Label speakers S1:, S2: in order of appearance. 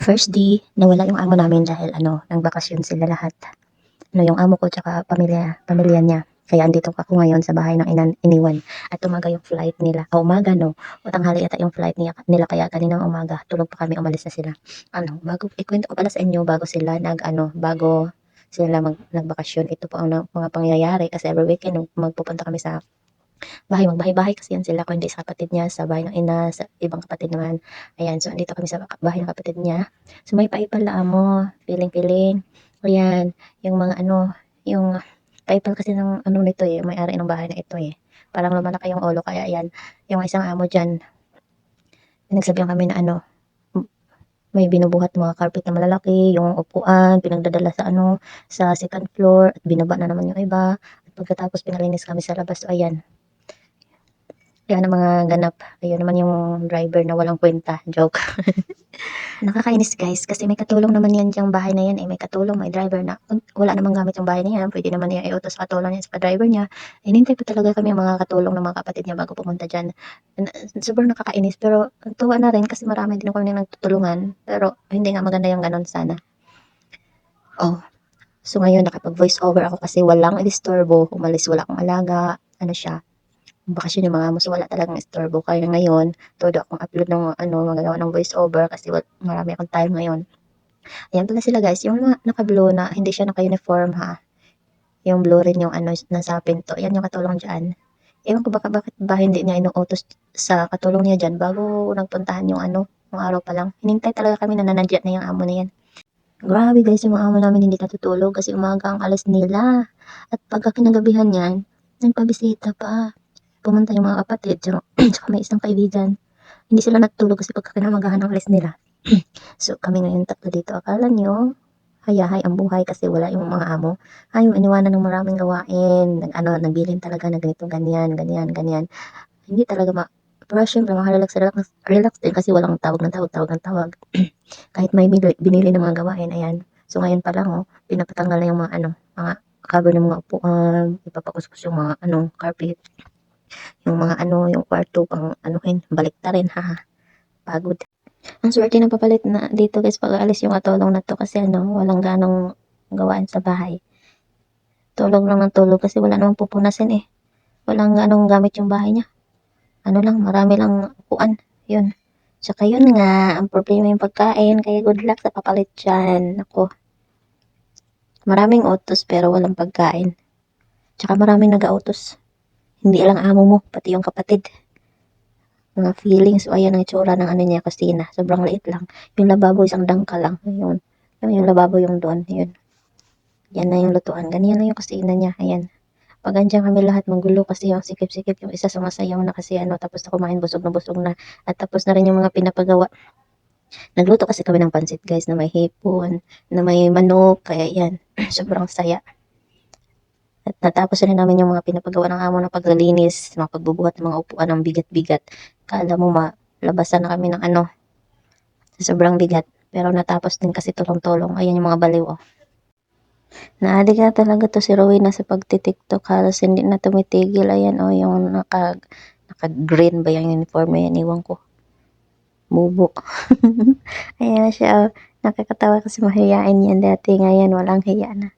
S1: First day, nawala yung amo namin dahil ano, nagbakasyon sila lahat. Ano, yung amo ko tsaka pamilya, pamilya niya. Kaya andito ako ngayon sa bahay ng inan, iniwan. At umaga yung flight nila. O umaga no. O tanghali yata yung flight niya, nila. Kaya kaninang umaga, tulog pa kami, umalis na sila. Ano, bago, ikwento ko pala sa inyo, bago sila nag, ano, bago sila mag, nagbakasyon. Ito po ang mga pangyayari kasi every weekend magpupunta kami sa bahay, magbahay-bahay kasi yan sila. Kung hindi sa kapatid niya, sa bahay ng ina, sa ibang kapatid naman. Ayan, so andito kami sa bahay ng kapatid niya. So may paipal na amo, piling-piling. Ayan, yung mga ano, yung paipal kasi ng ano nito eh, may-ari ng bahay na ito eh. Parang lumalaki yung ulo, kaya ayan, yung isang amo dyan, nagsabihan kami na ano, may binubuhat mga carpet na malalaki, yung upuan, pinagdadala sa ano, sa second floor, at binaba na naman yung iba. At pagkatapos pinalinis kami sa labas, so ayan. Yan ang mga ganap. Ayun naman yung driver na walang kwenta. Joke. Nakakainis guys kasi may katulong naman yan diyang bahay na yan eh. May katulong, may driver na wala namang gamit yung bahay na yan. Pwede naman niya sa katulong niya sa driver niya. Inintay pa talaga kami ang mga katulong ng mga kapatid niya bago pumunta dyan. Sobrang nakakainis pero tuwa na rin kasi marami din kami nagtutulungan. Pero hindi nga maganda yung ganon sana. Oh. So ngayon nakapag voice over ako kasi walang disturbo. Umalis wala akong alaga. Ano siya bakasyon yung mga amo so wala talagang istorbo. Kaya ngayon todo akong upload ng ano magagawa ng voice over kasi wal- marami akong time ngayon. Ayan pala sila guys. Yung mga naka-blue na hindi siya naka-uniform ha? Yung blue rin yung ano nasa pinto. Yan yung katulong dyan. Ewan ko baka bakit ba hindi niya inuutos sa katulong niya dyan bago nagpuntahan yung ano yung araw pa lang. Hinintay talaga kami na nanadya na yung amo na yan. Grabe guys, yung mga amo namin hindi natutulog kasi umaga ang alas nila. At pagka kinagabihan yan, nagpabisita pa pumunta yung mga kapatid, tsaka, tsaka may isang kaibigan. Hindi sila natulog kasi pagkakinamagahan ng alis nila. so kami ngayon tatlo dito. Akala nyo, hayahay ang buhay kasi wala yung mga amo. Ay, iniwanan ng maraming gawain. Nag, ano, nagbilin talaga na ganito, ganyan, ganyan, ganyan. Hindi talaga ma... Pero syempre, makarelax, relax, relax din kasi walang tawag ng tawag, tawag ng tawag. Kahit may binili, ng mga gawain, ayan. So ngayon pa lang, oh, pinapatanggal na yung mga, ano, mga cover ng mga upuan, ipapakuskus yung mga, ano, carpet yung mga ano, yung kwarto pang anuhin, balik ta rin, haha. Pagod. Ang swerte na papalit na dito guys pag alis yung atulong na to kasi ano, walang ganong gawaan sa bahay. Tulog lang ng tulog kasi wala namang pupunasin eh. Walang ganong gamit yung bahay niya. Ano lang, marami lang upuan. Yun. Tsaka yun nga, ang problema yung pagkain, kaya good luck sa papalit dyan. Ako. Maraming utos pero walang pagkain. Tsaka maraming nag-autos hindi lang amo mo, pati yung kapatid. Mga feelings, o ayan ang itsura ng ano niya, kusina. Sobrang liit lang. Yung lababo, isang dangka lang. Ayun. Yung, yung lababo yung doon. Yun. Yan na yung lutuan. Ganyan na yung kusina niya. Ayan. Pag andyan kami lahat magulo kasi yung sikip-sikip yung isa sumasayaw na kasi ano tapos na kumain busog na busog na at tapos na rin yung mga pinapagawa. Nagluto kasi kami ng pansit guys na may hipon, na may manok, kaya yan. Sobrang saya. At natapos na rin namin yung mga pinapagawa ng amo na paglalinis, mga pagbubuhat ng mga upuan ng bigat-bigat. Kala mo malabasan na kami ng ano, sa sobrang bigat. Pero natapos din kasi tulong-tulong. Ayan yung mga baliw. Oh. Naadi ka talaga to si Rowena sa pagtitiktok. Halos hindi na tumitigil. Ayan oh, yung naka, naka-green ba yung uniform yan? Iwan ko. Bubo. Ayan siya. oh. Nakakatawa kasi mahiyain yan dati. Ngayon walang hiya na.